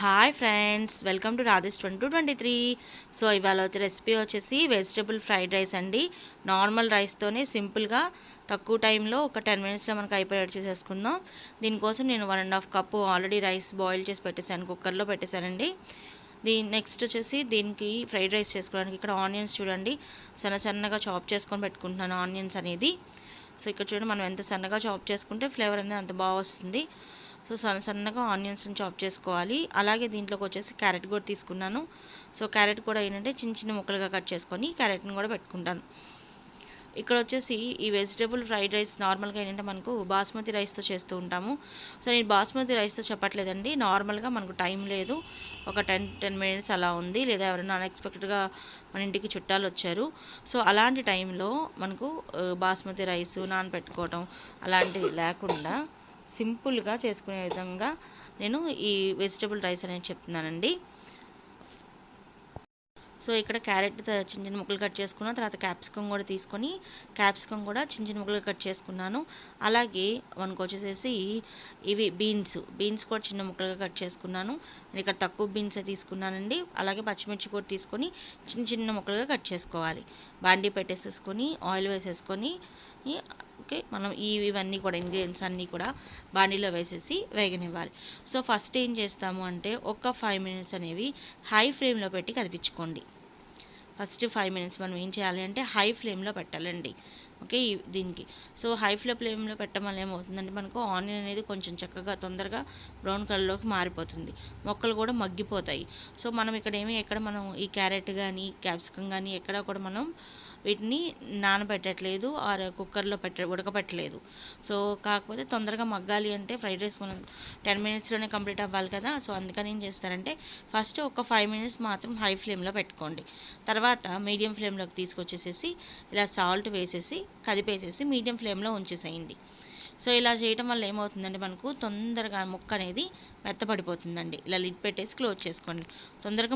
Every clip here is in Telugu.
Hi friends welcome to Radhesh twenty two twenty three so ఇవాళ వచ్చే రెసిపీ వచ్చేసి వెజిటబుల్ ఫ్రైడ్ రైస్ అండి. నార్మల్ రైస్తోనే సింపుల్గా తక్కువ టైంలో ఒక టెన్ మినిట్స్లో మనకు అయిపోయేట్ చేసేసుకుందాం. దీనికోసం నేను one and half cup already rice boil చేసి పెట్టేశాను కుక్కర్లో పెట్టేశానండి. దీని నెక్స్ట్ వచ్చేసి దీనికి ఫ్రైడ్ రైస్ చేసుకోవడానికి ఇక్కడ ఆనియన్స్ చూడండి. సన్న సన్నగా చాప్ చేసుకొని పెట్టుకుంటున్నాను ఆనియన్స్ అనేది. సో ఇక్కడ చూడండి మనం ఎంత సన్నగా చాప్ చేసుకుంటే ఫ్లేవర్ అనేది అంత బాగా వస్తుంది. సో సన్న సన్నగా ఆనియన్స్ని చాప్ చేసుకోవాలి. అలాగే దీంట్లోకి వచ్చేసి క్యారెట్ కూడా తీసుకున్నాను. సో క్యారెట్ కూడా ఏంటంటే చిన్న చిన్న ముక్కలుగా కట్ చేసుకొని క్యారెట్ని కూడా పెట్టుకుంటాను. ఇక్కడ వచ్చేసి ఈ వెజిటేబుల్ ఫ్రైడ్ రైస్ నార్మల్గా ఏంటంటే మనకు బాస్మతి రైస్తో చేస్తూ ఉంటాము. సో నేను బాస్మతి రైస్తో చెప్పట్లేదండి. నార్మల్గా మనకు టైం లేదు. ఒక టెన్ టెన్ మినిట్స్ అలా ఉంది. లేదా ఎవరైనా అన్ఎక్స్పెక్టెడ్గా మన ఇంటికి చుట్టాలు వచ్చారు. సో అలాంటి టైంలో మనకు బాస్మతి రైస్ నానబెట్టుకోవటం అలాంటివి లేకుండా సింపుల్గా చేసుకునే విధంగా నేను ఈ వెజిటబుల్ రైస్ అనేది చెప్తున్నానండి. సో ఇక్కడ క్యారెట్ చిన్న చిన్న ముక్కలు కట్ చేసుకున్న తర్వాత క్యాప్సికమ్ కూడా తీసుకొని క్యాప్సికమ్ కూడా చిన్న చిన్న ముక్కలు కట్ చేసుకున్నాను. అలాగే మనకు వచ్చేసేసి ఇవి బీన్స్ బీన్స్ కూడా చిన్న ముక్కలుగా కట్ చేసుకున్నాను. నేను ఇక్కడ తక్కువ బీన్స్ తీసుకున్నానండి. అలాగే పచ్చిమిర్చి కూడా తీసుకొని చిన్న చిన్న ముక్కలుగా కట్ చేసుకోవాలి. బాండీ పెట్టేసేసుకొని ఆయిల్ వేసేసుకొని ఓకే మనం ఈ ఇవన్నీ కూడా ఇంగ్రీడియంట్స్ అన్నీ కూడా బాండీలో వేసేసి వేగనివ్వాలి. సో ఫస్ట్ ఏం చేస్తాము అంటే ఒక ఫైవ్ మినిట్స్ అనేవి హై ఫ్లేమ్లో పెట్టి కదిపించుకోండి. ఫస్ట్ ఫైవ్ మినిట్స్ మనం ఏం చేయాలి అంటే హై ఫ్లేమ్లో పెట్టాలండి. ఓకే దీనికి. సో హై ఫ్లో ఫ్లేమ్లో పెట్టడం వల్ల ఏమవుతుందంటే మనకు ఆనియన్ అనేది కొంచెం చక్కగా తొందరగా బ్రౌన్ కలర్లోకి మారిపోతుంది. మొక్కలు కూడా మగ్గిపోతాయి. సో మనం ఇక్కడ ఏమి ఎక్కడ మనం ఈ క్యారెట్ కానీ క్యాప్సికమ్ కానీ ఎక్కడ కూడా మనం వీటిని నానబెట్టట్లేదు ఆర్ కుక్కర్లో పెట్ట ఉడకబెట్టలేదు. సో కాకపోతే తొందరగా మగ్గాలి అంటే ఫ్రైడ్ రైస్ మనం టెన్ మినిట్స్లోనే కంప్లీట్ అవ్వాలి కదా సో అందుకని ఏం చేస్తారంటే ఫస్ట్ ఒక ఫైవ్ మినిట్స్ మాత్రం హై ఫ్లేమ్లో పెట్టుకోండి. తర్వాత మీడియం ఫ్లేమ్లోకి తీసుకొచ్చేసేసి ఇలా సాల్ట్ వేసేసి కదిపేసేసి మీడియం ఫ్లేమ్లో ఉంచేసేయండి. సో ఇలా చేయటం వల్ల ఏమవుతుందంటే మనకు తొందరగా ముక్క అనేది మెత్తపడిపోతుందండి. ఇలా లిడ్ పెట్టేసి క్లోజ్ చేసుకోండి. తొందరగా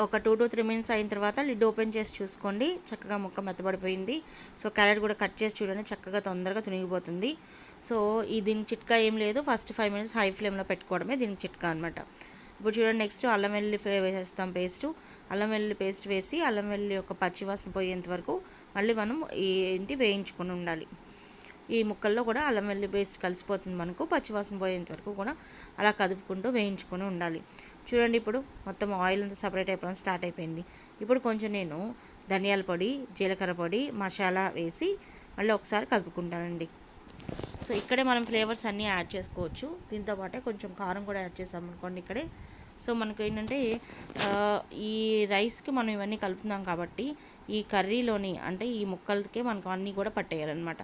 ఒక టూ టు త్రీ మినిట్స్ అయిన తర్వాత లిడ్ ఓపెన్ చేసి చూసుకోండి. చక్కగా ముక్క మెత్తబడిపోయింది. సో క్యారెట్ కూడా కట్ చేసి చూడండి. చక్కగా తొందరగా తునిగిపోతుంది. సో ఈ దీనికి చిట్కా ఏం లేదు. ఫస్ట్ ఫైవ్ మినిట్స్ హై ఫ్లేమ్లో పెట్టుకోవడమే దీనికి చిట్కా అనమాట ఇప్పుడు చూడండి నెక్స్ట్ అల్లం వెల్లుల్లి ఫ్లే- వేసేస్తాం పేస్ట్. అల్లం వెల్లుల్లి పేస్ట్ వేసి అల్లం వెల్లుల్లి యొక్క పచ్చివాసన పోయేంత వరకు మళ్ళీ మనం ఏంటి వేయించుకొని ఉండాలి. ఈ ముక్కల్లో కూడా అల్లం వెల్లుల్లి పేస్ట్ కలిసిపోతుంది మనకు. పచ్చివాసన పోయేంత వరకు కూడా అలా కదుపుకుంటూ వేయించుకొని ఉండాలి. చూడండి ఇప్పుడు మొత్తం ఆయిల్ అంతా సపరేట్ అయిపోవడం స్టార్ట్ అయిపోయింది. ఇప్పుడు కొంచెం నేను ధనియాల పొడి జీలకర్ర పొడి మసాలా వేసి మళ్ళీ ఒకసారి కలుపుకుంటానండి. సో ఇక్కడే మనం ఫ్లేవర్స్ అన్నీ యాడ్ చేసుకోవచ్చు. దీంతో పాటే కొంచెం కారం కూడా యాడ్ చేసాం అనుకోండి ఇక్కడే. సో మనకు ఏంటంటే ఈ రైస్కి మనం ఇవన్నీ కలుపుతున్నాం కాబట్టి ఈ కర్రీలోని అంటే ఈ ముక్కలకే మనకు అన్నీ కూడా పట్టేయాలన్నమాట.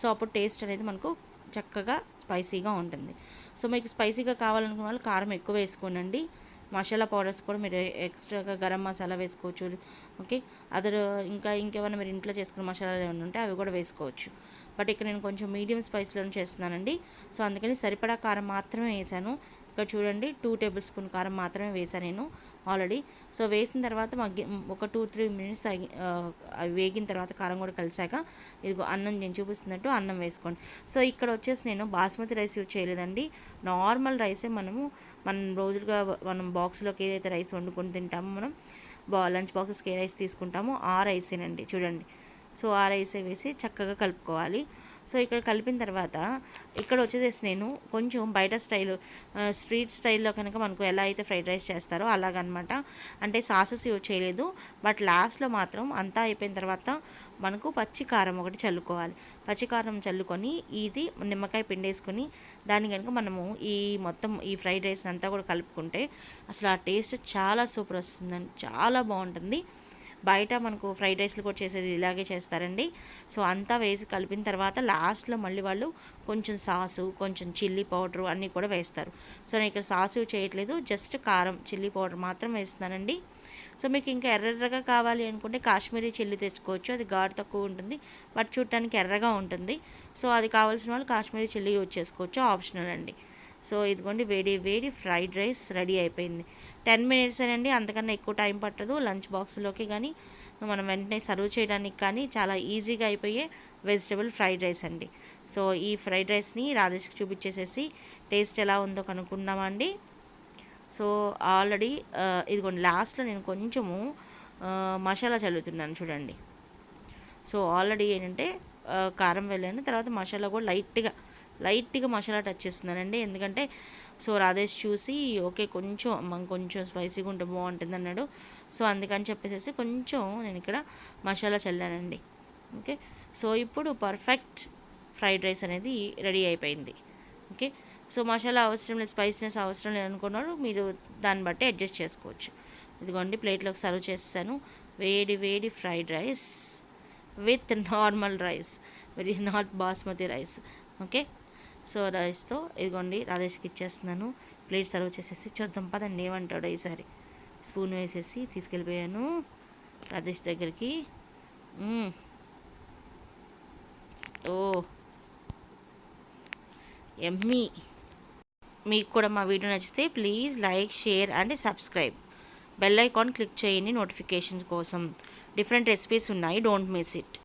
సో అప్పుడు టేస్ట్ అనేది మనకు చక్కగా స్పైసీగా ఉంటుంది. సో మీకు స్పైసీగా కావాలనుకున్న వాళ్ళు కారం ఎక్కువ వేసుకోనండి. మసాలా పౌడర్స్ కూడా మీరు ఎక్స్ట్రాగా గరం మసాలా వేసుకోవచ్చు. ఓకే? అదర్ ఇంకా ఇంకేమైనా మీరు ఇంట్లో చేసుకున్న మసాలాలు ఏమైనా ఉంటే అవి కూడా వేసుకోవచ్చు. బట్ ఇక్కడ నేను కొంచెం మీడియం స్పైస్లో చేస్తున్నానండి. సో అందుకని సరిపడా కారం మాత్రమే వేసాను. ఇక్కడ చూడండి టూ టేబుల్ స్పూన్ కారం మాత్రమే వేసాను నేను ఆల్రెడీ సో వేసిన తర్వాత మగ్గి ఒక టూ త్రీ మినిట్స్ తగి అవి వేగిన తర్వాత కారం కూడా కలిసాక ఇదిగో అన్నం నేను చూపిస్తున్నట్టు అన్నం వేసుకోండి. సో ఇక్కడ వచ్చేసి నేను బాస్మతి రైస్ యూజ్ చేయలేదండి. నార్మల్ రైసే మనము మనం రోజులుగా మనం బాక్స్లోకి ఏదైతే రైస్ వండుకొని తింటామో మనం బా లంచ్ బాక్సెస్కి ఏ రైస్ తీసుకుంటామో ఆ రైసేనండి చూడండి. సో ఆ రైసే వేసి చక్కగా కలుపుకోవాలి. సో ఇక్కడ కలిపిన తర్వాత ఇక్కడ వచ్చేసేసి నేను కొంచెం బయట స్టైల్ స్ట్రీట్ స్టైల్లో కనుక మనకు ఎలా అయితే ఫ్రైడ్ రైస్ చేస్తారో అలాగనమాట. అంటే సాసెస్ యూజ్ చేయలేదు. బట్ లాస్ట్లో మాత్రం అంతా అయిపోయిన తర్వాత మనకు పచ్చి కారం ఒకటి చల్లుకోవాలి. పచ్చి కారం చల్లుకొని ఇది నిమ్మకాయ పిండేసుకొని దాన్ని కనుక మనము ఈ మొత్తం ఈ ఫ్రైడ్ రైస్ అంతా కూడా కలుపుకుంటే అసలు ఆ టేస్ట్ చాలా సూపర్ వస్తుందండి. చాలా బాగుంటుంది. బయట మనకు ఫ్రైడ్ రైస్లు కూడా చేసేది ఇలాగే చేస్తారండి. సో అంతా వేసి కలిపిన తర్వాత లాస్ట్లో మళ్ళీ వాళ్ళు కొంచెం సాసు కొంచెం చిల్లీ పౌడర్ అన్నీ కూడా వేస్తారు. సో నేను ఇక్కడ సాసు చేయట్లేదు జస్ట్ కారం చిల్లీ పౌడర్ మాత్రం వేస్తున్నానండి. సో మీకు ఇంకా ఎర్రెర్రగా కావాలి అనుకుంటే కాశ్మీరీ చిల్లీ తెచ్చుకోవచ్చు అది ఘాటు తక్కువ ఉంటుంది బట్ చూడటానికి ఎర్రగా ఉంటుంది. సో అది కావాల్సిన వాళ్ళు కాశ్మీరీ చిల్లీ యూజ్ చేసుకోవచ్చు ఆప్షనల్ అండి. సో ఇదిగోండి వేడి వేడి ఫ్రైడ్ రైస్ రెడీ అయిపోయింది. టెన్ మినిట్స్ అండి అంతకన్నా ఎక్కువ టైం పట్టదు. లంచ్ బాక్స్లోకి కానీ మనం వెంటనే సర్వ్ చేయడానికి కానీ చాలా ఈజీగా అయిపోయే వెజిటబుల్ ఫ్రైడ్ రైస్ అండి. సో ఈ ఫ్రైడ్ రైస్ని రాధేష్కి చూపించేసేసి టేస్ట్ ఎలా ఉందో కనుక్కున్నామండి సో ఆల్రెడీ ఇదిగోండి లాస్ట్లో నేను కొంచెము మసాలా చల్లుతున్నాను చూడండి. సో ఆల్రెడీ ఏంటంటే కారం వెళ్ళాను. తర్వాత మసాలా కూడా లైట్గా లైట్గా మసాలా టచ్ చేస్తున్నానండి. ఎందుకంటే సో రాధేష్ చూసి ఓకే కొంచెం అమ్మ కొంచెం స్పైసీగా ఉంటే బాగుంటుంది అన్నాడు. సో అందుకని చెప్పేసి కొంచెం నేను ఇక్కడ మసాలా చల్లానండి. ఓకే? సో ఇప్పుడు పర్ఫెక్ట్ ఫ్రైడ్ రైస్ అనేది రెడీ అయిపోయింది. ఓకే? సో మసాలా అవసరం లేదు స్పైసీనెస్ అవసరం లేదు అనుకున్నాడు మీరు దాన్ని బట్టి అడ్జస్ట్ చేసుకోవచ్చు. ఇదిగోండి ప్లేట్లోకి సర్వ్ చేస్తాను. వేడి వేడి fried rice with normal rice very not basmati rice okay? So రైస్తో ఇదిగోండి రాజేష్కి ఇచ్చేస్తున్నాను. ప్లేట్ సర్వ్ చేసేసి చూద్దాం పదండి ఏమంటాడు ఈసారి. స్పూన్ వేసేసి తీసుకెళ్ళిపోయాను రాజేష్ దగ్గరికి. ఓ. ఎమ్మీ. మీకు కూడా మా వీడియో నచ్చితే please like share and subscribe. Bell icon click చేయండి నోటిఫికేషన్స్ కోసం. డిఫరెంట్ రెసిపీస్ ఉన్నాయి డోంట్ మిస్ ఇట్.